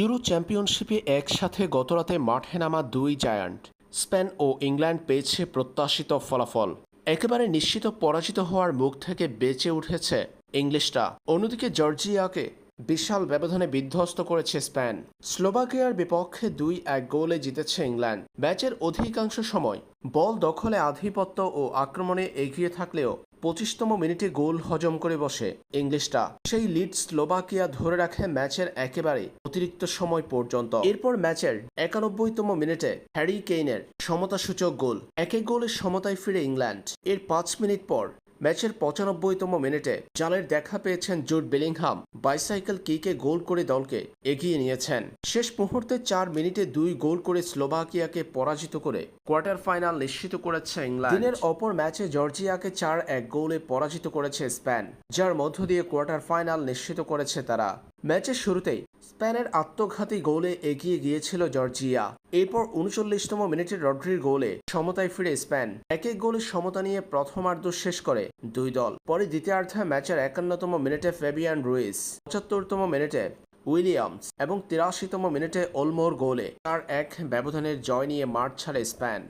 Euro চ্যাম্পিয়নশিপে একসাথে গতরাতে মাঠে নামা দুই জায়ান্ট। স্পেন ও ইংল্যান্ড পেয়েছে প্রত্যাশিত ফলাফল। একেবারে নিশ্চিত পরাজিত হওয়ার মুখ থেকে বেঁচে উঠেছে ইংলিশরা। অন্যদিকে জর্জিয়াকে বিশাল ব্যবধানে বিধ্বস্ত করেছে স্পেন। স্লোভাকিয়ার বিপক্ষে দুই এক গোলে জিতেছে ইংল্যান্ড। ম্যাচের অধিকাংশ সময় বল দখলে আধিপত্য ও আক্রমণে এগিয়ে থাকলেও পঁচিশতম মিনিটে গোল হজম করে বসে ইংলিশটা। সেই লিড স্লোবাকিয়া ধরে রাখে ম্যাচের একেবারে অতিরিক্ত সময় পর্যন্ত। এরপর ম্যাচের একানব্বইতম মিনিটে হ্যারি কেইনের সমতাসূচক গোল। একে গোলে সমতায় ফিরে ইংল্যান্ড। এর পাঁচ মিনিট পর ম্যাচের পঁচানব্বইতম মিনিটে জালের দেখা পেয়েছেন জুট বেলিংহাম। বাইসাইকেল কিকে গোল করে দলকে এগিয়ে নিয়েছেন। শেষ মুহূর্তে চার মিনিটে দুই গোল করে স্লোভাকিয়াকে পরাজিত করে কোয়ার্টার ফাইনাল নিশ্চিত করেছে ইংল্যান্ড। দিনের অপর ম্যাচে জর্জিয়াকে চার এক গোলে পরাজিত করেছে স্পেন, যার মধ্য দিয়ে কোয়ার্টার ফাইনাল নিশ্চিত করেছে তারা। ম্যাচের শুরুতেই স্পেনের আত্মঘাতী গোলে এগিয়ে গিয়েছিল জর্জিয়া। এরপর উনচল্লিশতম মিনিটে রড্রির গোলে সমতায় ফিরে স্পেন। এক এক গোলে সমতা নিয়ে প্রথমার্ধ শেষ করে দুই দল। পরে দ্বিতীয়ার্ধে ম্যাচের একান্নতম মিনিটে ফেবিয়ান রুইস, পঁচাত্তরতম মিনিটে উইলিয়ামস এবং তিরাশিতম মিনিটে ওলমোর গোলে তার এক ব্যবধানের জয় নিয়ে মাঠ ছাড়ে স্পেন।